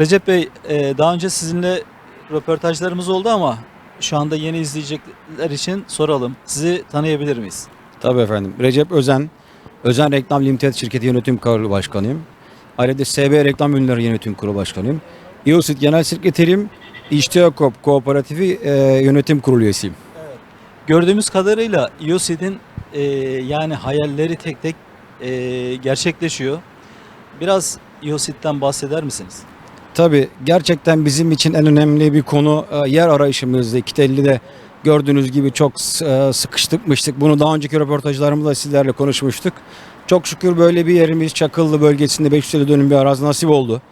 Recep Bey, e, daha önce sizinle röportajlarımız oldu ama şu anda yeni izleyecekler için soralım. Sizi tanıyabilir miyiz? Tabii efendim. Recep Özen, Özen Reklam Limited şirketi yönetim kurulu başkanıyım. Ayrıca SB Reklam Ürünleri Yönetim Kurulu başkanıyım. İOSİT Genel Sekreterim, İştiyakop Kooperatifi e, Yönetim Kurulu üyesiyim. Gördüğümüz kadarıyla İOSİD'in e, yani hayalleri tek tek e, gerçekleşiyor. Biraz İOSİD'den bahseder misiniz? Tabii gerçekten bizim için en önemli bir konu e, yer arayışımızda. İkitelli'de gördüğünüz gibi çok e, sıkıştıkmıştık. Bunu daha önceki röportajlarımızda sizlerle konuşmuştuk. Çok şükür böyle bir yerimiz Çakıllı bölgesinde 550 dönüm bir arazi nasip oldu.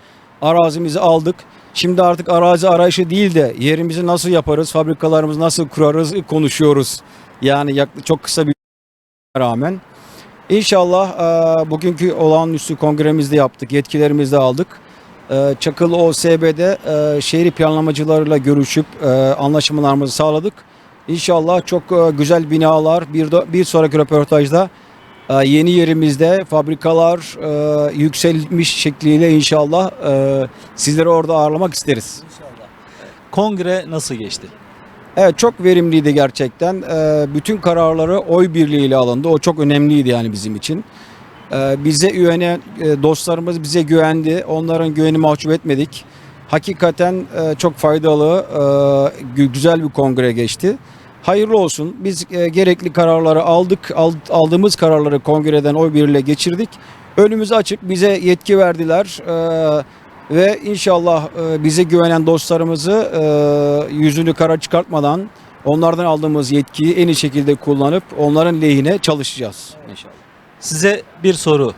Arazimizi aldık. Şimdi artık arazi arayışı değil de yerimizi nasıl yaparız, fabrikalarımızı nasıl kurarız konuşuyoruz. Yani çok kısa bir rağmen. İnşallah e, bugünkü olağanüstü kongremizde yaptık, yetkilerimizi de aldık. E, Çakıl OSB'de e, şehir planlamacılarıyla görüşüp e, anlaşmalarımızı sağladık. İnşallah çok e, güzel binalar bir, bir sonraki röportajda yeni yerimizde fabrikalar yükselmiş şekliyle inşallah sizleri orada ağırlamak isteriz. İnşallah. Kongre nasıl geçti? Evet çok verimliydi gerçekten. Ee, bütün kararları oy birliğiyle alındı. O çok önemliydi yani bizim için. Ee, bize güvenen e, dostlarımız bize güvendi. Onların güveni mahcup etmedik. Hakikaten e, çok faydalı, e, gü- güzel bir kongre geçti. Hayırlı olsun. Biz gerekli kararları aldık. Ald- aldığımız kararları kongreden oy birliğiyle geçirdik. Önümüz açık. Bize yetki verdiler. Ve inşallah bize güvenen dostlarımızı yüzünü kara çıkartmadan onlardan aldığımız yetkiyi en iyi şekilde kullanıp onların lehine çalışacağız inşallah. Size bir soru.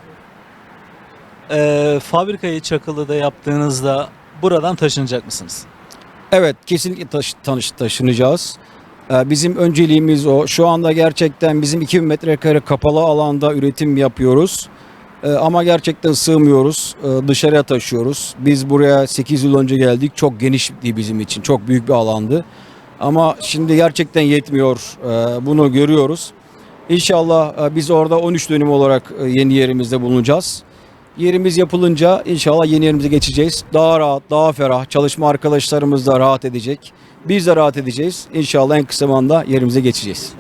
E, fabrikayı Çakılı'da yaptığınızda buradan taşınacak mısınız? Evet kesinlikle taşı- tanış, taşınacağız. Ee, Bizim önceliğimiz o. Şu anda gerçekten bizim 2000 metrekare kapalı alanda üretim yapıyoruz. Ee, Ama gerçekten sığmıyoruz. Ee, Dışarıya taşıyoruz. Biz buraya 8 yıl önce geldik. Çok genişti bizim için. Çok büyük bir alandı. Ama şimdi gerçekten yetmiyor. Ee, Bunu görüyoruz. İnşallah e, biz orada 13 dönüm olarak e, yeni yerimizde bulunacağız. Yerimiz yapılınca inşallah yeni yerimize geçeceğiz. Daha rahat, daha ferah. Çalışma arkadaşlarımız da rahat edecek. Biz de rahat edeceğiz. İnşallah en kısa zamanda yerimize geçeceğiz.